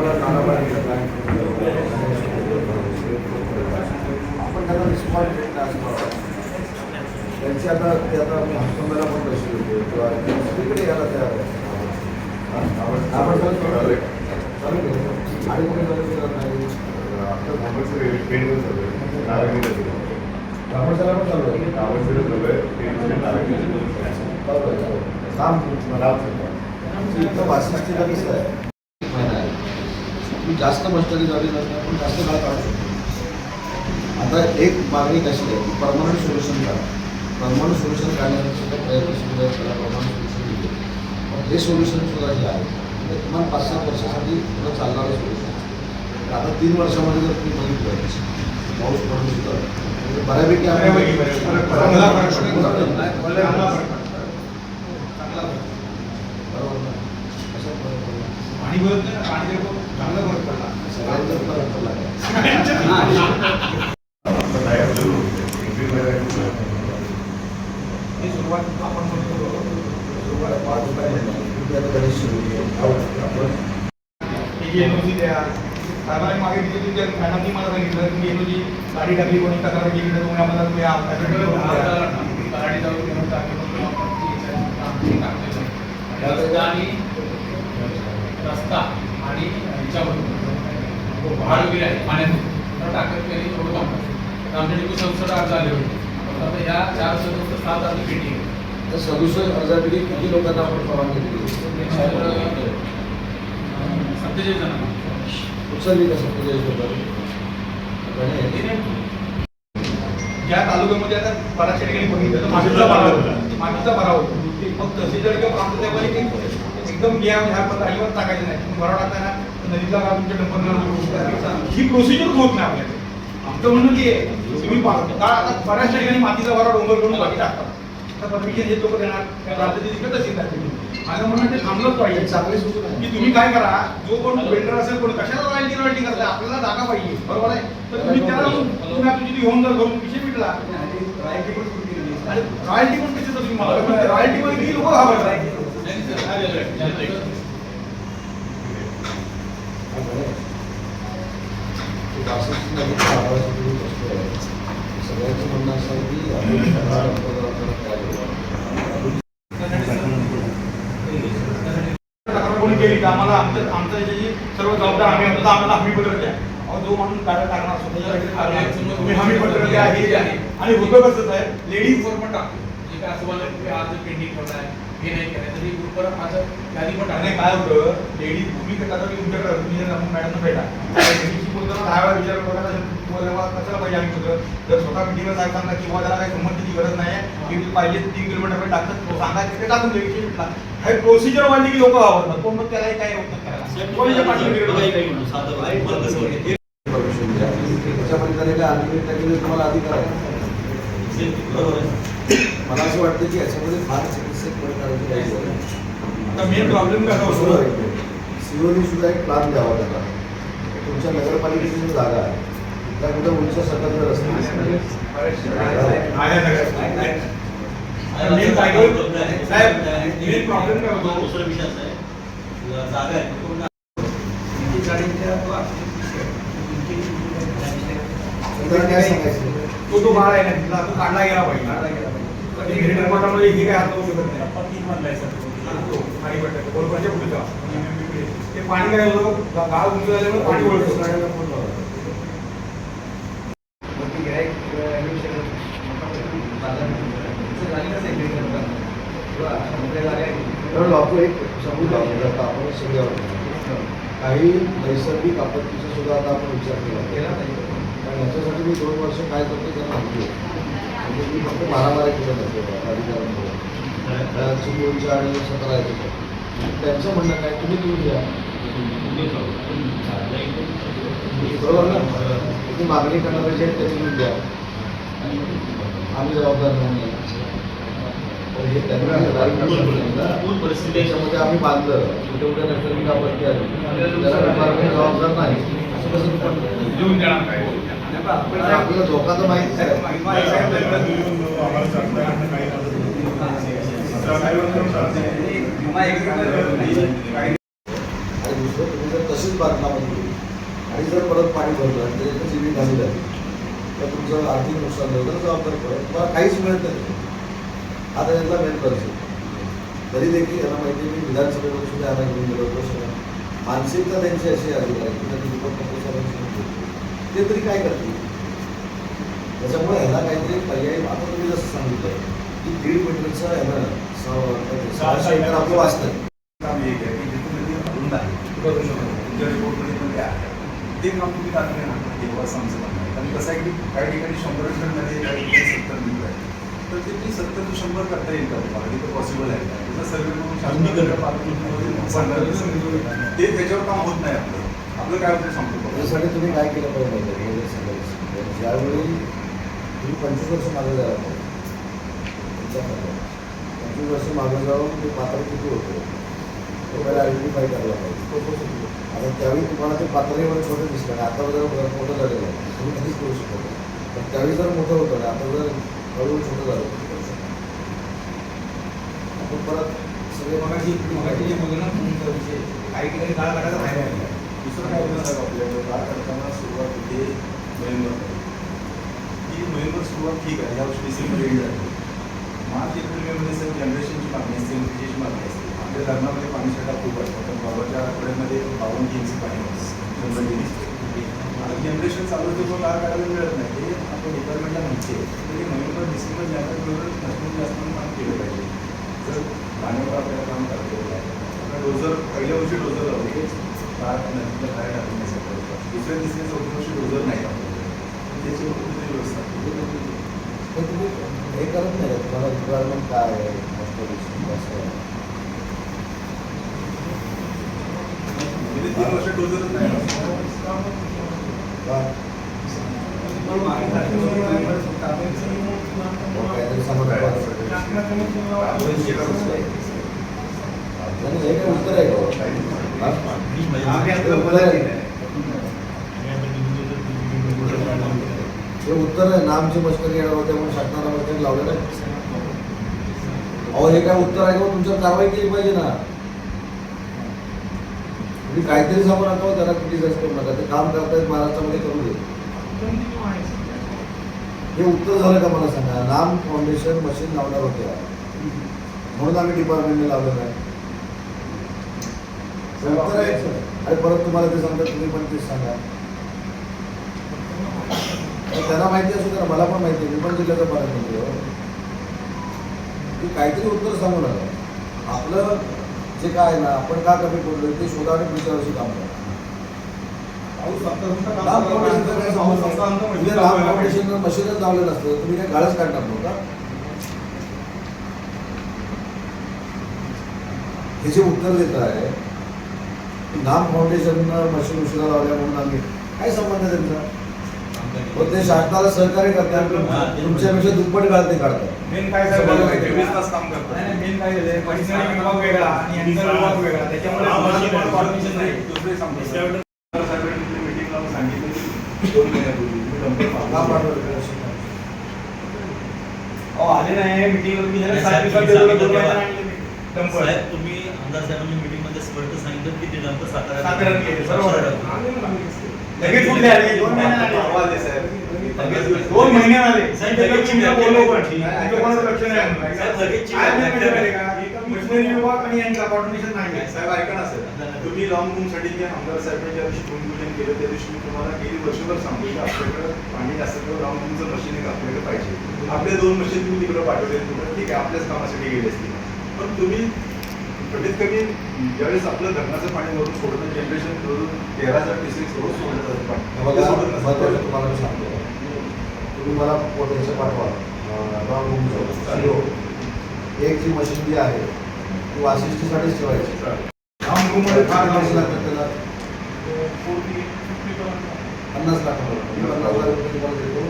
मला काय? आपण त्यांना रिस्पॉन्स देत नाही. त्यांची आता ते आता मी हातकंबाला पण तशी होते. किंवा सगळीकडे यायला तयार आहे. आणि कोणी चालू केलं नाही आपलं कॉम्पल्सरी ट्रेनवर चालू आहे नारायणीला पण चालू आहे नारायणीला चालू आहे नारायणीला चालू आहे. मला आवडतं. इथं वाशिष्ठीला कसं आहे. तुम्ही जास्त मस्टरी झाली नसणार पण जास्त काळ काढू शकतो आता एक मागणी कशी आहे की परमनंट सोल्युशन करा. परमनंट सोल्युशन काढण्यासाठी प्रयत्न सुरू आहे त्याला परमनंट सोल्युशन दिले पण हे सोल्युशन सुद्धा जे आहे ते किमान पाच सात वर्षासाठी पुढं चालणारं सोल्युशन आता तीन वर्षामध्ये जर तुम्ही बघितलं पाऊस पडून सुद्धा म्हणजे बऱ्यापैकी पडला. बरोबर पडला. चांगला फरक. पडला? फरक पडला. ही सुरुवात आपण म्हणतो सुरुवात पाच रुपयाला सुरू आपण ही द्या साहेबांनी मागे दिली मॅडमनी मला सांगितलं गाडी टाकली कोणी तक्रार केली तर तुम्ही आम्हाला तुम्ही रस्ता आणि वगैरे आहे पाण्यात टाकत केली थोडं काम अर्ज आले होते. आता ह्या चार सदस्य सात अर्ज आहे. तर सदुसष्ट अर्जापैकी किती लोकांना आपण परवानगी दिली? सत्तेचाळीस जणांना. उचलली का सत्तेचाळीस लोकांनी गणेश, हे नाही. ज्या तालुक्यामध्ये आता बऱ्याचशा ठिकाणी बघितलं तर मातीचा भराव होता. मातीचा भराव होतो. मग तहसीलदार किंवा प्रांताधिकारी ते एकदम या ह्या पत्र अजिबात टाकायचं नाही. भराव टाकताना तुमच्या डंपर ही प्रोसिजर होत नाही आपल्याकडे. आमचं म्हणणं की आहे, तुम्ही का आता बऱ्याचशा ठिकाणी मातीचा भराव डोंगर करून बाकी टाकतात तर परमिशन हे लोक देणार माझं म्हणणं ते थांबलंच पाहिजे चांगली. की तुम्ही काय करा जो कोण वेंडर असेल कोण कशाला रॉयल्टी रॉयल्टी करताय आपल्याला जागा पाहिजे. बरोबर आहे? तर तुम्ही त्याला तुम्ही तुझी घेऊन जर घरून विषय मिटला आणि रॉयल्टी पण कशी तुम्ही मला रॉयल्टी मध्ये किती लोक घाबरतात नाही, सर, काय झालं? त्याचं- हा, गणेश. ते बासष्ट नदीच्या आवाजासाठी मी बसलोय. सगळ्यांचं म्हणणं असं आहे की? आपण सगळा डंपर आपल्याला तयार करू. तक्रार कोणी केली आम्हाला याची सर्व जबाबदार आम्ही तर आम्हाला हमी पत्र द्या अहो जो माणूस गाड्या टाकणार स्वतःच्या टाकणार तुम्ही हमी पत्र द्या हे द्या आणि होतं आहे. लेडीज ग्रुपवर पण टाकतो. जे काय असं आज पेंडिंग ठेवलाय हे नाही केलंय तरी ग्रुपवर आज यादी पण टाकणे काय होतं? लेडीज तुम्ही तर कसा तुमच्याकडे तुम्ही मॅडमना भेटा. बोलताना दहा वेळा विचार तेव्हा कशाला पाहिजे आम्ही होतं जर स्वतः मिटिंगला सांगताना किंवा त्याला काही संमतीची गरज नाही पाहिजे तीन किलोमीटर टाकतात. तो सांगा तिथे टाकून दे हे प्रोसिजर वाढली की लोक आवडतात पण मग त्यालाही काही होत नाही काय तुम्हाला अधिकार आहे. मला असं वाटतं की याच्यामध्ये फार चिकित्सक मेन प्रॉब्लेम कसा होतो? सीओनी सुद्धा एक प्लान द्यावा त्याला. तुमच्या नगरपालिकेची जी जागा आहे त्या कुठे उंच सकल जर असतील आहे सगळं. मेन काय साहेब मेन प्रॉब्लेम काय होतो? दुसरा विषय असा आहे. जागा आहे. तो तर काय सांगायचं? तो तो बाळ आहे ना तिथला तो काढला गेला पाहिजे. कधी घरी निर्माणामध्ये हे काय हात लावू शकत नाही. तो पाणी पडतं बरोबरच्या पुढचा ते पाणी काय होतं? गा- गाळ उंच झाल्यामुळे पाणी सगळ्यावर. काही नैसर्गिक आपत्तीचा सुद्धा आता आपण विचार केला. कारण याच्यासाठी मी दोन वर्ष काय करतो त्यांना माहिती म्हणजे मी फक्त मारामारी केलं नसतो अधिकाऱ्यांबरोबर चिपळूणच्या आणि सतरा याच्या त्यांचं म्हणणं काय तुम्ही घेऊन घ्या बरोबर ना तुम्ही मागणी करणारे जे आहेत ते घेऊन द्या आम्ही जबाबदार नाही हे त्याच्यामध्ये आम्ही बांधलं कुठे कुठे नैसर्गिक आपत्ती आली त्याला डिपार्टमेंट जबाबदार नाही असं कसं देऊन आपल्याला धोका तर माहितीच आहे आणि दुसरं तुम्ही जर तशीच बांधकामामध्ये होईल आणि जर परत पाणी भरलं आणि त्याच्यात जीवित झाली झाली तर तुमचं आर्थिक नुकसान झालं तर जबाबदार पडेल तुम्हाला काहीच मिळत नाही. आता यातला मेन प्रश्न. तरी देखील यांना माहिती आहे मी विधानसभेमध्ये सुद्धा यांना घेऊन गेलो होतो. सगळं मानसिकता त्यांची अशी आली आहे की त्यांनी दीपक ठाकरे ते तरी काय करतील? त्याच्यामुळे ह्याला काहीतरी पर्याय आता तुम्ही जसं सांगितलं की दीड मीटरचं आपलं काम आहे आहे. पण ते आहे काम तुम्ही तात्काळ आणा तेव्हा समजत नाही कारण कसं आहे की काही ठिकाणी शंभर मीटर नदी काही ठिकाणी सत्तर मीटर आहे. तर ते तुम्ही सत्तर ते शंभर करता येईल का? तुम्हाला तिथं पॉसिबल आहे का? त्याचा सर्वे करून सांगणार ते त्याच्यावर काम होत नाही आपलं. आपलं काय होतं सांगतो. त्यासाठी तुम्ही काय केलं पाहिजे? आहे? ज्यावेळी तुम्ही पंचवीस वर्ष मागे जायला पाहिजे पंचवीस वर्ष मागं जाऊन ते पात्र किती होतं? तो पहिला आयडेंटिफाय करायला पाहिजे. आता त्यावेळी तुम्हाला ते पातळीवर छोटं दिसलं आता जर मोठं झालेलं आहे तुम्ही कधीच करू शकत पण त्यावेळी जर मोठं होतं आता जर हळूहळू छोटं झालं तर करू शकतो आपण परत सगळे मगाशी मगाशी जे बोललो ना तुमचा विषय काही ठिकाणी काळ काढायला बाहेर आहे दुसरं काय बोलणार साहेब आपल्याकडे? काळ काढताना सुरुवात होते नोव्हेंबर. ही नोव्हेंबर सुरुवात ठीक आहे. यावर्षी डिसेंबर एंड आहे मार्च एप्रिल सर जनरेशनची मागणी असते एनर्जीची मागणी असते. आपल्या धरणामध्ये पाणी साठा खूप आहे. पण बाबाच्या आठवड्यामध्ये बावन्न टीएमसी पाणी शंभर टीएमसी आता जनरेशन चालू होते पण काळ काढायला मिळत नाही. ते आपण डिपार्टमेंटला माहिती आहे तर नोव्हेंबर डिसेंबर जानेवारीवर जास्तीत जास्त काम केलं पाहिजे. जर पाण्यावर आपल्याला काम करता आहे आता डोझर पहिल्या वर्षी डोझर लावले नदीला बाहेर टाकण्यासाठी दुसऱ्या तिसऱ्या चौथ्या वर्षी डोझर नाही. टाकले त्याची व्यवस्था. हे करत नाही? तुम्हाला रिक्वायरमेंट काय आहे? Installation कसं आहे? गेली तीन वर्ष डोझरच नाही का? मग काहीतरी समजलं पाहिजे. नाही, हे काय उत्तर आहे का हे उत्तर आहे. ना आमची मशकरी नामची येणार होते म्हणून शासनाला मशकरी लावलेलं आहे. अहो हे काय उत्तर आहे का? तुमच्यावर कारवाई केली पाहिजे ना. तुम्ही काहीतरी सांगू नका हो, त्याला क्रिटिसाइज करू नका. ते काम करतायत महाराष्ट्रामध्ये करू दे हे उत्तर झालं का मला सांगा. नाम फाउंडेशन मशीन लावणार होते म्हणून आम्ही डिपार्टमेंटने लावलं नाही उत्तर आहे अरे परत तुम्हाला ते सांगतात तुम्ही पण तेच सांगा. त्यांना माहिती असू ना, मला पण माहिती मी पण जिल्ह्याचा पालकमंत्री की काहीतरी उत्तर सांगू नका आपलं जे काय ना आपण का कमी पडलो ते शोधा आणि पुढच्या वर्षी काम करा. राम? म्हणजे फाउंडेशननं मशीनच लावलं नसतं तर तुम्ही काय गाळच काढणार नव्हता? हे जे उत्तर देत आहे नाम फाउंडेशननं मशीन उशिरा लावल्या म्हणून आम्ही काय संबंध त्यांचा? हो ते शासनाला सहकार्य करतात तुमच्यापेक्षा दुप्पट गाळते काढतात मेन काय झालं? तास काम करतात. नाही, नाही, मेन काय झालंय मशिनरी विभाग वेगळा आणि यांचा विभाग वेगळा त्याच्यामुळे coordination नाही दुसरे सांगतो साहेबांनी मीटिंग लावून सांगितलं की दोन महिन्यापूर्वी तुम्ही डंपर का पाठवा. पाठवलं? अहो आले नाही मीटिंग मी नाही, साहेब साहेब, दिवसात तुम्ही दोन सांगितलं महिन्यात तेव्हा. आणले मी. डंपर. साहेब तुम्ही आमदार साहेबांनी मीटिंगमध्ये स्पष्ट सांगितलं की ते डंपर सातारा साताऱ्यात गेले, बरोबर आहे. लगेच कुठले आले? दोन साहेब दोन महिन्यात आले. तुम्ही लॉंग रूमसाठी आमदार साहेबांनी ज्या दिवशी भूमिपूजन केलं त्या दिवशी मी तुम्हाला गेली वर्षभर सांगतो की आपल्याकडे पाणी जास्त करून लॉंग रूमचं मशीन एक आपल्याकडे पाहिजे. आपले दोन मशीन तुम्ही तिकडे पाठवले ठीक आहे आपल्याच कामासाठी गेले असतील. पण तुम्ही कमीत कमी ज्यावेळेस आपलं धरणाचं पाणी वरून सोडणं जनरेशन करून तेरा हजार टीसीक्स रोज सोडलं जातं पाणी. तुम्हाला मी सांगतो. तुम्ही मला पोटेन्शियल पाठवा. एक जी मशीन जी आहे ती वाशिष्ठीसाठीच ठेवायची. पन्नास लाख पन्नास लाख रुपये तुम्हाला देतो.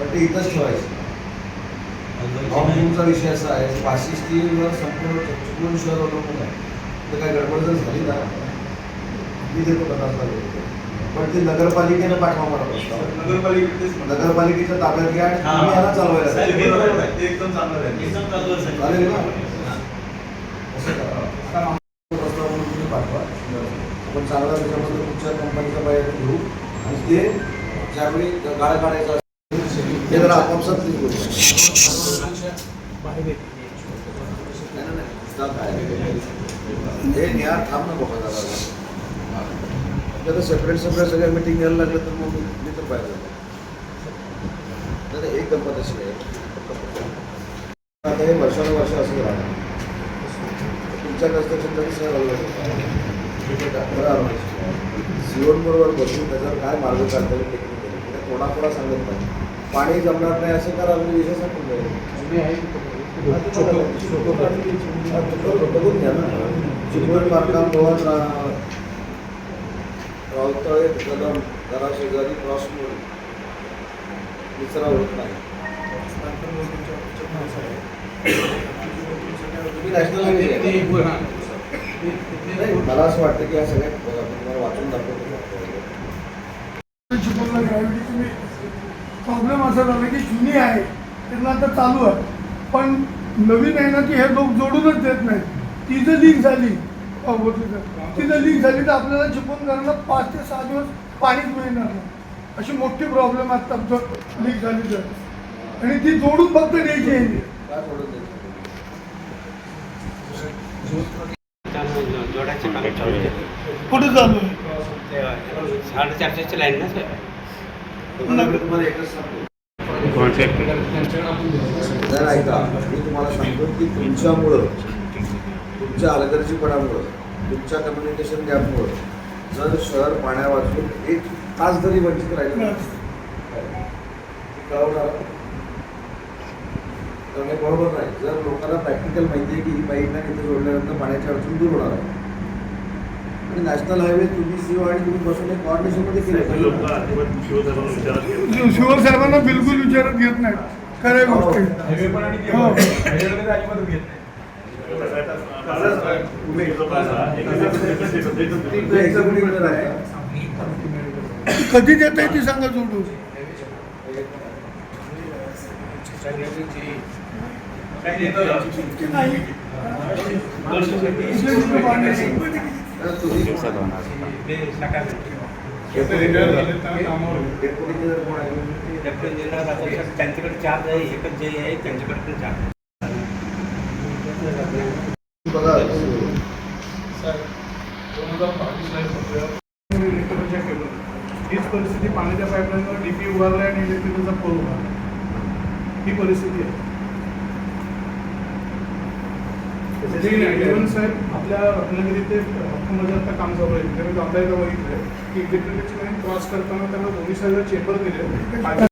पण ते इथंच ठेवायचं. रूमचा विषय असा आहे वाशिष्ठीवर संपूर्ण चुकून शहर अवलंबून आहे तर काय गडबड जर झाली ना मी देतो रुपये पण ते नगरपालिकेनं पाठवा मला नगरपालिकेत. नगरपालिकेच्या ताब्यात घ्या आणि हा. याला चालवायला. ते एकदम चांगलं आहे एकदम चालू आहे साहेब. चालेल ना? असं करा. आता प्रस्ताव म्हणून तुम्ही पाठवा आपण चांगला त्याच्यामध्ये तुमच्या तिथे ज्यावेळी गाळ काढायचा हे जरा आपापसात नाही बोलू. नाही, नाही, नाही. जात आहे. हे निहार थांब ना बाबा जरा. आपल्याला सेपरेट सेपरेट सगळ्या मिटिंग घ्यायला लागलं तर मग मी तर बाहेर जातो नाही, नाही, एक गंमत अशी आहे आता हे वर्षानुवर्ष असं राहणार तुमच्या कन्स्ट्रक्शन तरी सर सीओन बरोबर बसून त्याच्यावर काय मार्ग काढता येईल टेक्निकली कोणा कोणा सांगत नाही पाणी जमणार नाही असं करा म्हणजे विषय संपून जाईल बघून घ्या ना. चिपळूण बांधकाम भवन रावतळे कदम घरा शेजारी क्रॉस रोड निचरा होत नाही. मला असं वाटतं की या सगळ्या आपण तुम्हाला वाचून दाखवतो. प्रॉब्लेम असा झाला की जुनी आहे त्यांना आता चालू आहे. पण नवीन आहे ना की हे लोक जोडूनच देत नाही ती जर लीक झाली. ती जर लीक झाली तर आपल्याला चिपळूणकरांना पाच ते सहा दिवस पाणीच मिळणार नाही. अशी मोठी प्रॉब्लेम आहे आमचं लीक झाली तर. आणि ती जोडून फक्त द्यायची आहे. कुठे चालू आहे? साडेचारशेची लाईन ना सर? तुम्हाला एकच सांगतो ऐका मी तुम्हाला सांगतो की तुमच्यामुळं तुमच्या अलगर्जीपणामुळं तुमच्या कम्युनिकेशन गॅपमुळं जर शहर पाण्या वाचून एक तास जरी वंचित राहिलं कळवणार तर हे बरोबर नाही जर लोकांना प्रॅक्टिकल माहिती आहे की ही पाईपलाईन इथे जोडल्यानंतर पाण्याची अडचण दूर होणार आहे नॅशनल हायवे तुम्ही सीओ आणि तुम्ही बसून एक कॉर्डिनेशनमध्ये केलं. शिवसाहेबांना बिलकुल विचारात घेत नाही खऱ्या गोष्टी हायवे पण आणि हो. नाही वर आहे. कधी देत आहे ती सांगा देतं. नाही इथे त्यांच्याकडे चार्ज आहे एकच जे आहे त्यांच्याकडे चार्ज बघा दोन हजार हीच परिस्थिती पाण्याच्या पाईपलाईनवर डीपी उभारला आणि इलेक्ट्रिकलचा पोल उभारला ही परिस्थिती आहे. साहेब आपल्या रत्नागिरी ते हक्कमध्ये आता काम चालू आहे. तिथे मी जाता बघितलं की इलेक्ट्रिकलची क्रॉस करताना त्यांना दोन्ही साईडला चेंबर दिले.